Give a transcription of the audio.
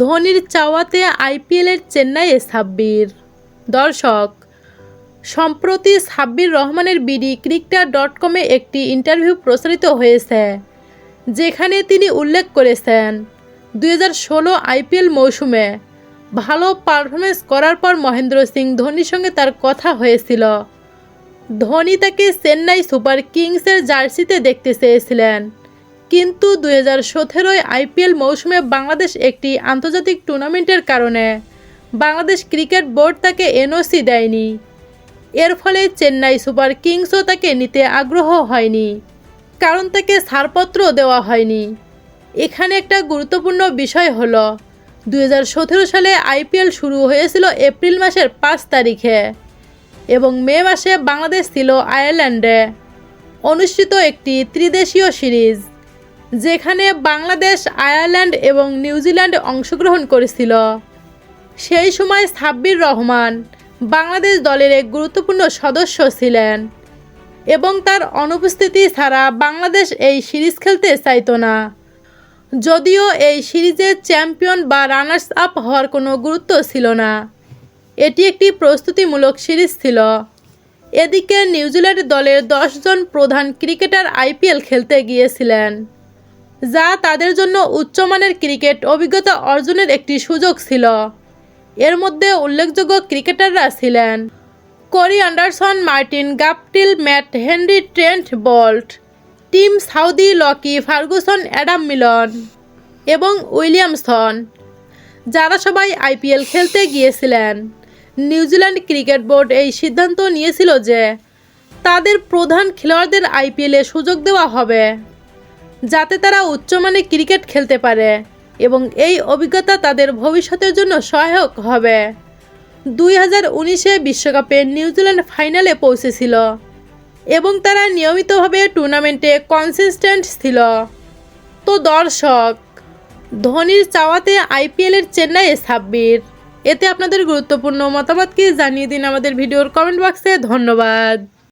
ধোনির চাওয়াতে আইপিএলের চেন্নাইয়ে সাব্বির। দর্শক, সম্প্রতি সাব্বির রহমানের বিডি ক্রিকটার ডট কমে একটি ইন্টারভিউ প্রচারিত হয়েছে, যেখানে তিনি উল্লেখ করেছেন, দুই হাজার ষোলো আইপিএল মৌসুমে ভালো পারফরমেন্স করার পর মহেন্দ্র সিং ধোনির সঙ্গে তার কথা হয়েছিল। ধোনি তাকে চেন্নাই সুপার কিংসের জার্সিতে দেখতে চেয়েছিলেন। কিন্তু দুই হাজার আইপিএল মৌসুমে বাংলাদেশ একটি আন্তর্জাতিক টুর্নামেন্টের কারণে বাংলাদেশ ক্রিকেট বোর্ড তাকে এনওসি দেয়নি। এর ফলে চেন্নাই সুপার কিংসও তাকে নিতে আগ্রহ হয়নি, কারণ তাকে ছাড়পত্র দেওয়া হয়নি। এখানে একটা গুরুত্বপূর্ণ বিষয় হলো দু হাজার সতেরো সালে আইপিএল শুরু হয়েছিল এপ্রিল মাসের পাঁচ তারিখে এবং মে মাসে বাংলাদেশ ছিল আয়ারল্যান্ডে, অনুষ্ঠিত একটি ত্রিদেশীয় সিরিজ। যেখানে বাংলাদেশ, আয়ারল্যান্ড এবং নিউজিল্যান্ডে অংশগ্রহণ করেছিল। সেই সময় সাব্বির রহমান বাংলাদেশ দলের এক গুরুত্বপূর্ণ সদস্য ছিলেন এবং তার অনুপস্থিতি ছাড়া বাংলাদেশ এই সিরিজ খেলতে চাইতো না। যদিও এই সিরিজের চ্যাম্পিয়ন বা রানার্স আপ হওয়ার কোনো গুরুত্ব ছিল না। এটি একটি প্রস্তুতিমূলক সিরিজ ছিল। এদিকে নিউজিল্যান্ড দলের দশজন প্রধান ক্রিকেটার আইপিএল খেলতে গিয়েছিলেন। যা তাদের জন্য উচ্চমানের ক্রিকেট অভিজ্ঞতা অর্জনের একটি সুযোগ ছিল। এর মধ্যে উল্লেখযোগ্য ক্রিকেটাররা ছিলেন Corey Anderson Martin Guptill, Matt Henry, Trent Boult, Tim Southee, Lockie Ferguson, Adam Milne এবং উইলিয়ামসন, যারা সবাই আইপিএল খেলতে গিয়েছিলেন। নিউজিল্যান্ড ক্রিকেট বোর্ড এই সিদ্ধান্ত নিয়েছিল যে তাদের প্রধান খেলোয়াড়দের আইপিএলে সুযোগ দেওয়া হবে। যাতে তারা উচ্চমানের ক্রিকেট খেলতে পারে এবং এই অভিজ্ঞতা তাদের ভবিষ্যতের জন্য সহায়ক হবে। দুই হাজার উনিশে বিশ্বকাপে নিউজিল্যান্ড ফাইনালে পৌঁছেছিল এবং তারা নিয়মিতভাবে টুর্নামেন্টে কনসিস্টেন্ট ছিল। তো দর্শক, ধোনির চাওয়াতে আইপিএলের চেন্নাইয়ে ছাব্বির এতে আপনাদের গুরুত্বপূর্ণ মতামত কি জানিয়ে দিন আমাদের ভিডিওর কমেন্ট বক্সে ধন্যবাদ।